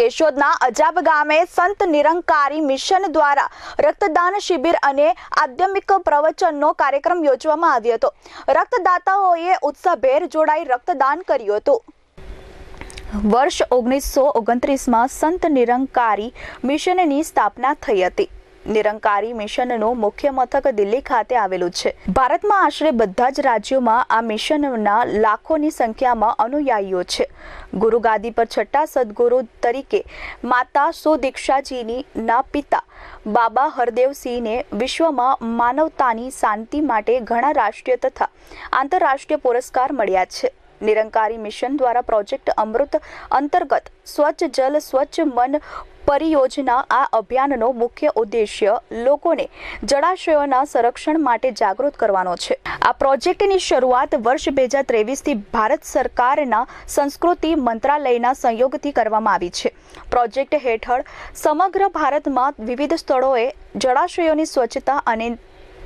કેશોદના અજાબ ગામે સંત નિરંકારી મિશન દ્વારા રક્તદાન શિબિર અને આધ્યાત્મિક પ્રવચનનો કાર્યક્રમ યોજવામાં આવ્યો હતો. રક્તદાતાઓએ ઉત્સાહભેર જોડાઈ રક્તદાન કર્યું હતું. વર્ષ ઓગણીસો ઓગણત્રીસમાં સંત નિરંકારી મિશનની સ્થાપના થઈ હતી. નિરંકારી મિશનનું મુખ્ય મથક દિલ્હી ખાતે આવેલું છે. ભારતમાં આશરે બધા જ રાજ્યોમાં આ મિશનના લાખોની સંખ્યામાં અનુયાયીઓ છે. ગુરુ ગાદી પર છઠ્ઠા સદગુરુ તરીકે માતા સુદીક્ષાજીની ના પિતા બાબા હરદેવસિંહને વિશ્વમાં માનવતાની શાંતિ માટે ઘણા રાષ્ટ્રીય તથા આંતરરાષ્ટ્રીય પુરસ્કાર મળ્યા છે. નિરંકારી મિશન દ્વારા પ્રોજેક્ટ અમૃત અંતર્ગત સ્વચ્છ જલ સ્વચ્છ મન પરિયોજના આ અભિયાનનો મુખ્ય ઉદ્દેશ્ય લોકોને જળાશયોના સંરક્ષણ માટે જાગૃત કરવાનો છે. આ પ્રોજેક્ટની શરૂઆત વર્ષ બે હજાર ત્રેવીસથી ભારત સરકારના સંસ્કૃતિ મંત્રાલયના સંયોગથી કરવામાં આવી છે. પ્રોજેક્ટ હેઠળ સમગ્ર ભારતમાં વિવિધ સ્થળોએ જળાશયોની સ્વચ્છતા અને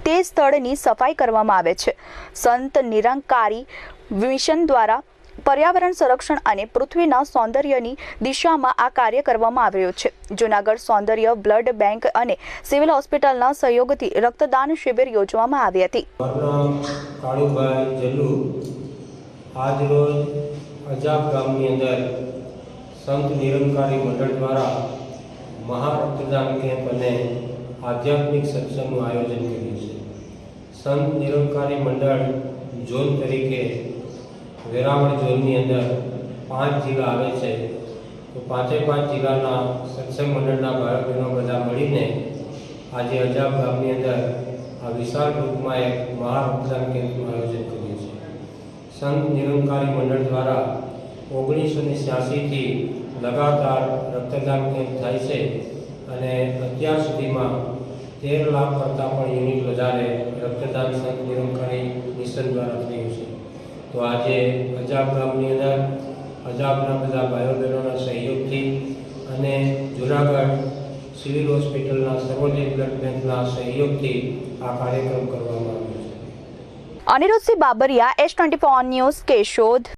તે સ્થળની સફાઈ કરવામાં આવે છે. સંત નિરંકારી મિશન દ્વારા પર્યાવરણ સંરક્ષણ અને પૃથ્વીના સૌંદર્યની દિશામાં આ કાર્ય કરવામાં આવ્યું છે. જૂનાગઢ સૌંદર્ય બ્લડ બેંક અને સિવિલ હોસ્પિટલના સહયોગથી રક્તદાન શિબિર યોજવામાં આવી હતી. મારું કાળુભાઈ જલ્લુ. આજ અજાબ ગામની અંદર સંત નિરંકારી મંડળ દ્વારા મહારક્તદાન કેમ્પ અને આધ્યાત્મિક સત્સંગનું આયોજન કર્યું છે. સંત નિરંકારી મંડળ ઝોન તરીકે વેરાવળ ઝોનની અંદર પાંચ જિલ્લા આવે છે. તો પાંચે પાંચ જિલ્લાના સત્સંગ મંડળના ભાઈ બહેનો બધા મળીને આજે અજાબ ગામની અંદર આ વિશાળ ગ્રુપમાં એક મહારક્તદાન કેમ્પનું આયોજન કર્યું છે. સંત નિરંકારી મંડળ દ્વારા ઓગણીસો ને છ્યાસીથી લગાતાર રક્તદાન કેમ્પ થાય છે અને અત્યાર સુધીમાં તેર લાખ કરતાં પણ યુનિટ વધારે રક્તદાન સંત નિરંકારી મિશન દ્વારા થયું છે. તો આજે અજાબ ગામની અંદર અજાબના બધા ભાઈઓ બહેનોના સહયોગથી અને જુનાગઢ સિવિલ હોસ્પિટલના સર્વોદય બ્લડ બેંકના સહયોગથી આ કાર્યક્રમ કરવામાં આવ્યો છે. Anirudhsinh Babariya S twenty four news Keshod.